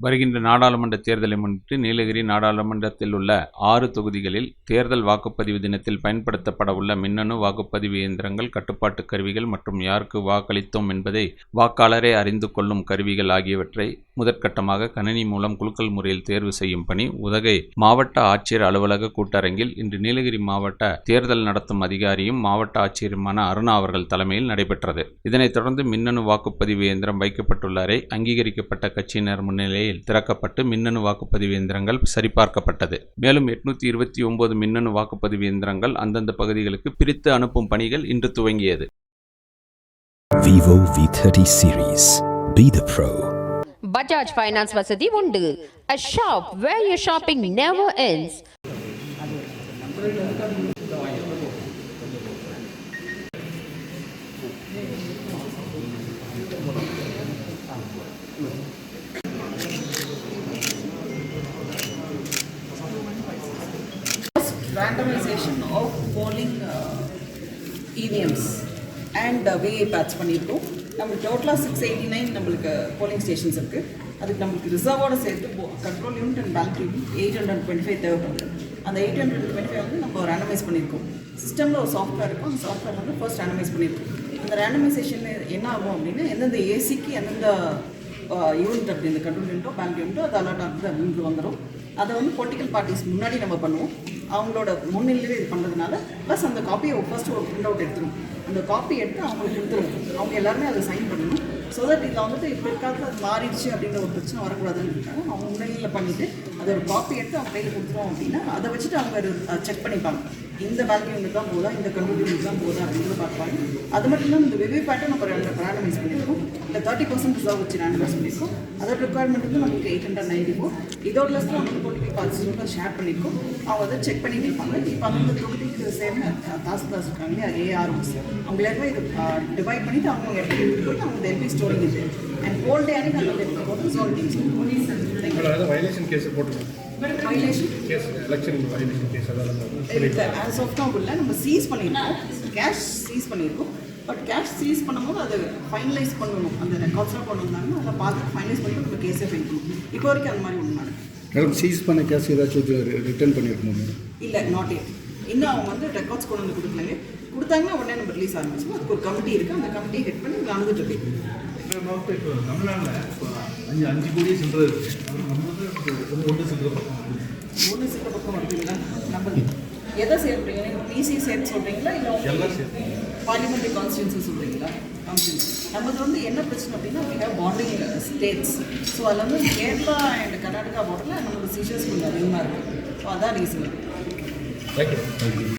வருகின்ற நாடாளுமன்ற தேர்தலை முன்னிட்டு நீலகிரி நாடாளுமன்றத்தில் உள்ள ஆறு தொகுதிகளில் தேர்தல் வாக்குப்பதிவு தினத்தில் பயன்படுத்தப்பட உள்ள மின்னணு வாக்குப்பதிவு இயந்திரங்கள் கட்டுப்பாட்டு கருவிகள் மற்றும் யாருக்கு வாக்களித்தோம் என்பதை வாக்காளரே அறிந்து கொள்ளும் கருவிகள் ஆகியவற்றை முதற்கட்டமாக கணினி மூலம் குலுக்கல் முறையில் தேர்வு செய்யும் பணி உதகை மாவட்ட ஆட்சியர் அலுவலக கூட்டரங்கில் இன்று நீலகிரி மாவட்ட தேர்தல் நடத்தும் அதிகாரியும் மாவட்ட ஆட்சியருமான அருணா அவர்கள் தலைமையில் நடைபெற்றது இதனைத் தொடர்ந்து மின்னணு வாக்குப்பதிவு இயந்திரம் வைக்கப்பட்டுள்ள அறை அங்கீகரிக்கப்பட்ட கட்சியினர் முன்னிலையில் திறக்கப்பட்டு மின்னணு வாக்குப்பதிவு இயந்திரங்கள் சரிபார்க்கப்பட்டது மேலும் எட்நூத்தி இருபத்தி ஒன்பது மின்னணு வாக்குப்பதிவு இயந்திரங்கள் அந்தந்த பகுதிகளுக்கு பிரித்து அனுப்பும் பணிகள் இன்று துவங்கியது Vivo V30 series. Be the pro. Bajaj finance வசதி உண்டு a shop where you shopping never ends randomization of polling uh, EVMs and uh, VAPATs பண்ணியிருக்கோம் நம்மளுக்கு டோட்டலாக சிக்ஸ் எயிட்டி நைன் நம்மளுக்கு போலிங் ஸ்டேஷன்ஸ் இருக்குது அதுக்கு நம்மளுக்கு ரிசர்வோட சேர்த்து control unit and ballot unit eight hundred twenty five தேவைப்படுது. அந்த எயிட் ஹண்ட்ரட் டுவெண்ட்டி ஃபைவ் வந்து நம்ம ரேண்டமைஸ் பண்ணியிருக்கோம் சிஸ்டமில் ஒரு சாஃப்ட்வேர் இருக்கும். அந்த சாஃப்ட்வேர் வந்து ஃபர்ஸ்ட் ரேண்டமைஸ் பண்ணியிருக்கோம் அந்த ரேண்டமைசேஷன் என்ன ஆகும் அப்படின்னா எந்தெந்த ஏசிக்கு எந்தெந்த யூனிட் அப்படி இந்த கண்ட்ரோல் யூனிட்டோ பேங்க் யூனிட்டோ அது அலர்ட் ஆகுது அப்படின்னு வந்துடும் அதை வந்து பொலிட்டிக்கல் பார்ட்டிஸ் முன்னாடி நம்ம பண்ணுவோம். அவங்களோட முன்னிலையில் இது பண்ணுறதுனால ப்ளஸ் அந்த காப்பியை ஃபர்ஸ்ட் ஒரு பிரிண்ட் அவுட் எடுத்துரும். அந்த காப்பி எடுத்து அவங்களுக்கு கொடுத்துருவோம் அவங்க எல்லாருமே அதை சைன் பண்ணணும். ஸோ தட் இதில் வந்துட்டு இப்போ இருக்காது அது மாறிடுச்சு அப்படின்ற ஒரு பிரச்சனை வரக்கூடாதுன்னு அவங்க முன்னிலையில் பண்ணிவிட்டு அதை ஒரு காப்பி எடுத்து அவங்க கையில் கொடுத்துருவோம் அப்படின்னா அதை வச்சுட்டு அவங்க செக் பண்ணிப்பாங்க. இந்த பேங்க் யூனிட் தான் போதா இந்த கண்ட்ரோல் யூனிட் தான் போதா அப்படின்னு பார்ப்பாங்க. அது மட்டும் இல்லாமல் இந்த வெவ்வே பேட்டை நம்ம ரெண்டு ரேண்டமைஸ் பண்ணியிருக்கோம். இந்த தேர்ட்டி பர்சன்ட் ரிசர்வ் வச்சு ரேண்டமைஸ் பண்ணியிருக்கோம். அதோட ரெக்குவயர்மெண்ட் வந்து நமக்கு எயிட் ஹண்ட்ரட் நைன்டி ஃபோர் இதோட லெஸ்ட்டில் நமக்கு பொலிட்டிக்கல் பார்ட்டிஸ் ஷேர் பண்ணியிருக்கோம். அவங்க அதை செக் பண்ணி இருப்பாங்க. இப்போ அந்த தொகுதிக்கு சேர்ந்த தாசில்தாஸ் இருக்காங்க அதே ஏஆர்ஓஸ் அவங்க எல்லாருமே இது டிவைட் பண்ணிட்டு அவங்க எடுத்து போய் அவங்க எல்பி ஸ்டோரிங் இது அண்ட் ஹோல் டே அன்னைக்கு அந்த எடுத்து போட்டு டீம்ஸ் அதாவது வயலேஷன் கேஸ் போட்டுருக்கோம் நம்ம சீஸ் பண்ணியிருக்கோம் கேஷ் சீஸ் பண்ணியிருக்கோம் பட் கேஷ் சீஸ் பண்ணும்போது அதை ஃபைனலைஸ் பண்ணணும். அந்த ரெக்கார்ட்ஸ்லாம் கொண்டு வந்தாங்கன்னா அதை பார்த்து ஃபைனலைஸ் பண்ணிட்டு நம்ம கேஸே ஃபைல் பண்ணணும். இப்போ வரைக்கும் அந்த மாதிரி ஒன்று மேடம் சீஸ் பண்ண கேஸ் ஏதாச்சும் ரிட்டர்ன் பண்ணியிருக்கோம் மேடம் இல்லை நாட் எட் இன்னும் அவங்க வந்து ரெக்கார்ட்ஸ் கொண்டு வந்து கொடுக்கலங்க. கொடுத்தாங்கன்னா உடனே நம்ம ரிலீஸ் ஆரம்பிச்சோம் அதுக்கு ஒரு கமிட்டி இருக்குது அந்த கமிட்டியை ஹெட் பண்ணி இப்போ தமிழ்நாட்டில் இப்போ அஞ்சு கோடியே சில்லறை ஒரு ஒன்று சில்லறை பக்கம். ஒன்று பக்கம் வருதுங்களா நம்ம எதை சேர்ப்பீங்க நீங்கள் பிசி சேர்த்து சொல்கிறீங்களா இல்லை எல்லாம் சேர்த்து. பார்லிமெண்ட்ரி கான்ஸ்டியூன்சி சொல்கிறீங்களா வந்து என்ன பிரச்சனை அப்படின்னா have bordering ஸ்டேட்ஸ் ஸோ அதில் வந்து கேரளா அண்ட் கர்நாடகா பார்டரில் நமக்கு சீஷர்ஸ் கொஞ்சம் அதிகமாக இருக்குது ஸோ அதான் ரீசன்